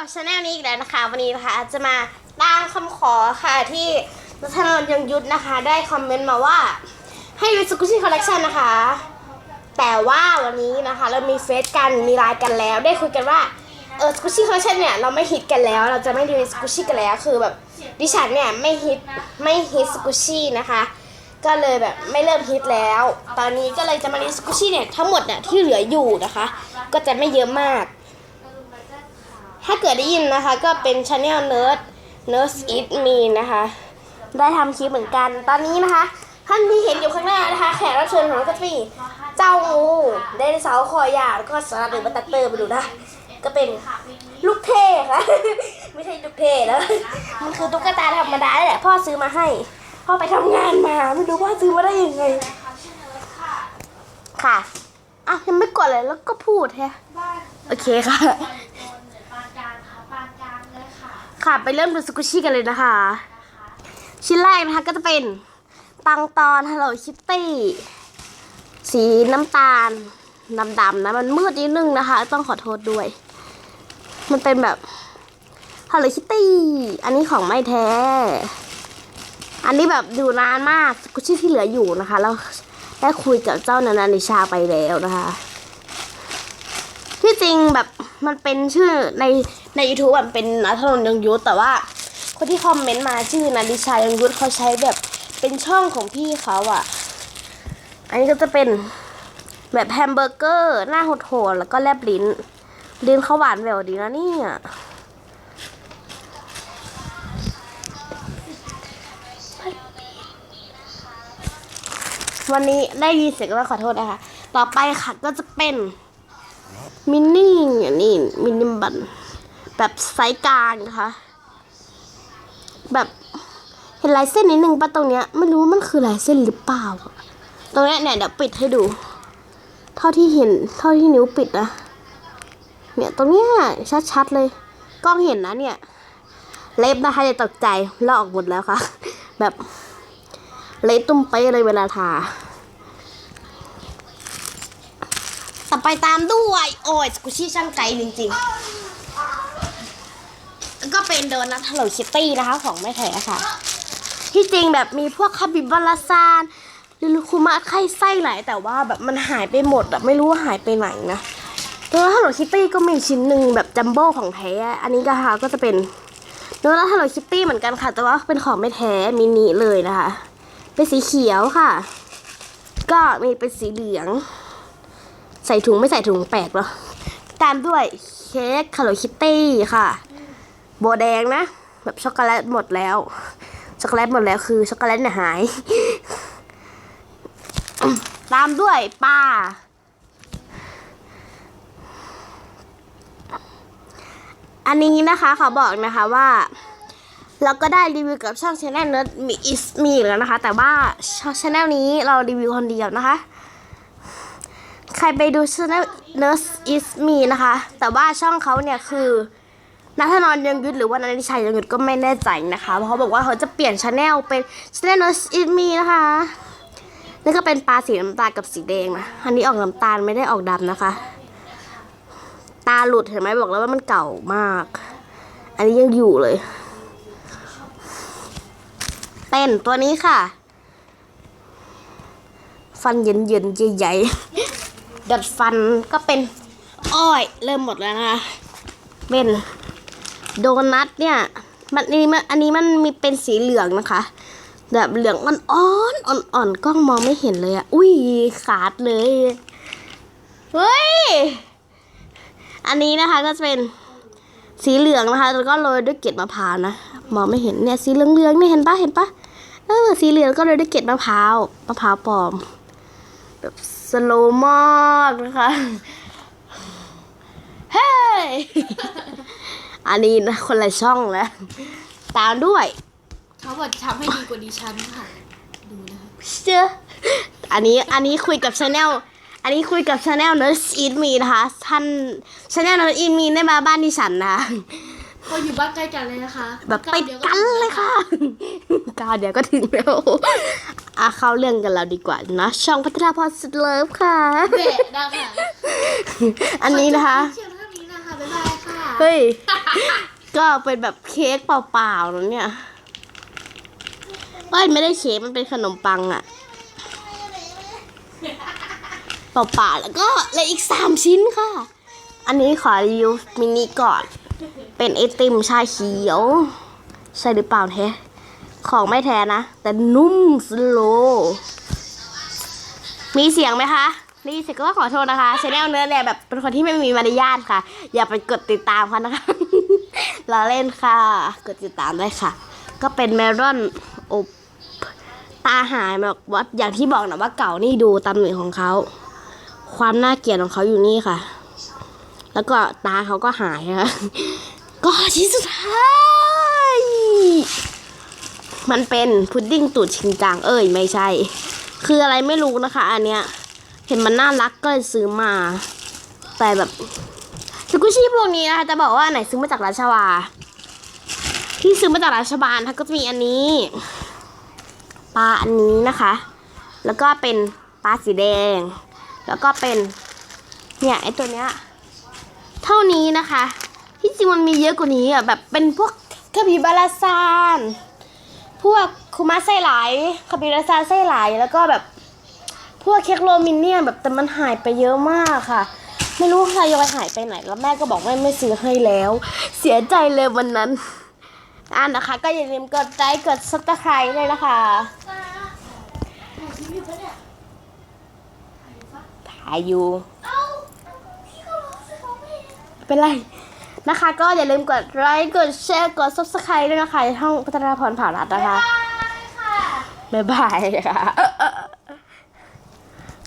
กับชาแนลนี้อีกแล้วนะคะ วันนี้นะคะจะมาตามคำขอค่ะที่รัฐนนยังยุทธนะคะ ได้คอมเมนต์มาว่า ให้ดูสกุชี่คอลเลคชันนะคะ แต่ว่าวันนี้นะคะ เรามีเฟซกันมีไลน์กันแล้ว ได้คุยกันว่าเออสกุชี่คอลเลคชันเนี่ยเราไม่ฮิตกันแล้ว เราจะไม่ดูสกุชี่กันแล้วคือแบบดิฉันเนี่ยไม่ฮิตไม่ฮิตสกุชี่นะคะ ก็เลยแบบไม่เริ่มฮิตแล้ว ตอนนี้ก็เลยจะมารีสกุชี่เนี่ยทั้งหมดเนี่ยที่เหลืออยู่นะคะ ก็จะไม่เยอะมาก ถ้าเกิดได้ยินนะคะ ก็เป็น Channel Nerd Nerd It Me นะคะ ได้ทำคลิปเหมือนกัน ตอนนี้นะคะ ท่านที่เห็นอยู่ข้างหน้านะคะ แขกรับเชิญของเราก็จะมีเจ้างูไดโนเสาร์คอยาวแล้วก็สารหรือบัตเตอร์ไปดูนะ ก็เป็นลูกเทค่ะ ไม่ใช่ลูกเทแล้ว มันคือตุ๊กตาธรรมดาแหละพ่อซื้อมาให้ พ่อไปทำงานมา ไม่รู้ว่าซื้อมาได้ยังไง ค่ะอะยังไม่กดเลยแล้วก็พูดแฮะโอเคค่ะ ปานกลางค่ะปานกลางเลย ค่ะไปเริ่มดูสกุชี่กันเลยนะคะ ชิ้นแรกนะคะก็จะเป็นปังตอน Hello Kitty สีน้ำตาลดำๆนะ มันมืดนิดนึงนะคะ ต้องขอโทษด้วย มันเป็นแบบ Hello Kitty อันนี้ของไม่แท้ อันนี้แบบอยู่นานมากสกุชี่ที่เหลืออยู่นะคะ แล้วได้คุยกับเจ้านานานิชาไปแล้วนะคะ ที่จริงแบบมันเป็นชื่อในใน YouTube แบบเป็นนัทนนท์ยังยุทธแต่ว่า คนที่คอมเมนต์มาชื่อนันดิชายังยุทธเขาใช้แบบเป็นช่องของพี่เขาอะอันนี้ก็จะเป็นแบบแฮมเบอร์เกอร์หน้าโหดๆแล้วก็แลบลิ้นลิ้นเขาหวานแหววดีนะเนี่ยวันนี้ได้ยินเสียงก็ขอโทษนะคะ ต่อไปค่ะก็จะเป็น มินนี่อันนี้มินิบันแบบไซส์กลางนะคะ แบบเห็นลายเส้นนิดนึงปะตรงเนี้ยไม่รู้มันคือลายเส้นหรือเปล่า ตรงเนี้ยเนี่ยเดี๋ยวปิดให้ดู เท่าที่เห็นเท่าที่นิ้วปิดนะเนี่ยตรงเนี้ยชัดๆเลยกล้องเห็นนะเนี่ย เล็บนะคะอย่าตกใจลอกหมดแล้วค่ะ แบบเละตุ้มไปเลยเวลาทา ต่อไปตามด้วย โอ้ยสกุชี่ช่างไกลจริงๆแล้วก็เป็นโดนัทฮัลโหลคิตตี้นะคะของแม่แท้ค่ะ ที่จริงแบบมีพวกคาบิบาลาซานลิลูคุมะไข่ไส้ไหลแต่ว่าแบบมันหายไปหมดอะไม่รู้ว่าหายไปไหนนะโดนัทฮัลโหลคิตตี้ก็มีชิ้นหนึ่งแบบจัมโบ้ของแท้ อันนี้ก็ค่ะก็จะเป็นโดนัทฮัลโหลคิตตี้เหมือนกันค่ะ แต่ว่าเป็นของไม่แท้มินิเลยนะคะ เป็นสีเขียวค่ะ ก็มีเป็นสีเหลือง ส่ถุงไม่ใส่ถุงแปลกหรอ ตามด้วยเค้กคาร์โลคิตตี้ค่ะโบแดงนะ แบบช็อกโกแลตหมดแล้ว ช็อกโกแลตหมดแล้วคือช็อกโกแลตเนี่ยหาย ตามด้วยป้าอันนี้นะคะเขาบอกนะคะว่า เราก็ได้รีวิวกับช่องชาแนลเนิร์ดมีอิสมีแล้วนะคะ แต่ว่าช่องชาแนลนี้เรารีวิวคนเดียวนะคะ ใครไปดูช่อง Nurse Is Me นะคะ แต่ว่าช่องเขาเนี่ยคือนัทนนยังยุทธหรือว่านันทิชัยยังยุทธก็ไม่แน่ใจนะคะ เพราะเขาบอกว่าเขาจะเปลี่ยนชาแนลเป็นชาแนล Nurse Is Me นะคะนี่ก็เป็นปลาสีน้ำตาลกับสีแดงนะ อันนี้ออกน้ำตาลไม่ได้ออกดำนะคะ ตาหลุดเห็นไหมบอกแล้วว่ามันเก่ามาก อันนี้ยังอยู่เลยเต้นตัวนี้ค่ะ ฟันเย็นๆใหญ่ๆ ดัดฟันก็เป็นอ้อย เริ่มหมดแล้วนะคะเป็นโดนัทเนี่ยมันอันนี้มันอันนี้มันมีเป็นสีเหลืองนะคะ แบบเหลืองอ่อนๆอ่อนๆกล้องมองไม่เห็นเลยอะอุ้ยขาดเลยเฮ้ยอันนี้นะคะก็จะเป็นสีเหลืองนะคะ แล้วก็โรยด้วยเกล็ดมะพร้าวนะมองไม่เห็นเนี่ยสีเหลืองๆเนี่ยเห็นปะเห็นปะเออสีเหลืองก็โรยด้วยเกล็ดมะพร้าวมะพร้าวปลอม แบบสโลว์มากนะคะ เฮ้ย อันนี้นะคนละช่องแล้ว ตามด้วยเขาบอกทำให้ดีกว่าดิฉันค่ะ ดูนะคะเชื่ออันนี้อันนี้คุยกับชาแนลอันนี้คุยกับชาแนล Nurse Eat Me นะคะ ท่านชาแนล Nurse Eat Me ได้มาบ้านดิฉันนะ ก็อยู่บ้านใกล้กันเลยนะคะแบบติดกันเลยค่ะกาวเดี๋ยวก็ถึงแล้ว อะเข้าเรื่องกันแล้วดีกว่านะช่องพัฒนาพรสุดเลิฟค่ะ เบะนะคะอันนี้นะคะ เชียร์เท่านี้นะคะบ๊ายบายค่ะ เฮ้ย ก็เป็นแบบเค้กเปล่าๆแล้วเนี่ยเอ้ยไม่ได้เค้กมันเป็นขนมปังอะเปล่าๆแล้วก็เหลยอีกสามชิ้นค่ะ อันนี้ขอรีวิวมินิก่อน เป็นไอติมชาเขียว ใช่หรือเปล่าแท้ ของไม่แท้นะ แต่นุ่มสโล มีเสียงไหมคะนี่เสียงก็ขอโทษนะคะชแนลเนื้อแหละแบบเป็นคนที่ไม่มีมารยาทค่ะ อย่าไปกดติดตามเขานะคะเราเล่นค่ะ กดติดตามได้ค่ะ ก็เป็นเมลอนอบตาหายแบบว่าอย่างที่บอกนะว่าเก่านี่ดูตำหนิของเขา ความน่าเกลียดของเขาอยู่นี่ค่ะ แล้วก็ตาเขาก็หายค่ะก็ชิ้นสุดท้าย มันเป็นพุดดิ้งตูดชิงจางเอ้ยไม่ใช่ คืออะไรไม่รู้นะคะ อันเนี้ย เห็นมันน่ารักก็เลยซื้อมา แต่แบบสกุชี่พวกนี้นะคะจะบอกว่าไหนซื้อมาจากราชวา ที่ซื้อมาจากราชบาลนะคะก็จะมีอันนี้ปลาอันนี้นะคะ แล้วก็เป็นปลาสีแดง แล้วก็เป็นเนี่ยไอตัวเนี้ยเท่านี้นะคะ ที่จริงมันมีเยอะกว่านี้อะแบบเป็นพวกคาบิบาราซาน พวกคุมาไส้ไหลคาบิราซานไส้ไหลแล้วก็แบบพวกเค้กโรมินเนี่ยแบบแต่มันหายไปเยอะมากค่ะ ไม่รู้ใครยอยหายไปไหน แล้วแม่ก็บอกว่าไม่ซื้อให้แล้ว เสียใจเลยวันนั้นอ่านะคะ ก็อย่าลืมกดไลค์กดซับสไครต์เลยนะคะถ่ายอยู่เป็นไร นะคะ ก็อย่าลืมกดไลค์กดแชร์กดซับสไครต์ด้วยนะคะช่องพัฒนาพรผ่ารัตน์นะคะ บ๊ายบายค่ะ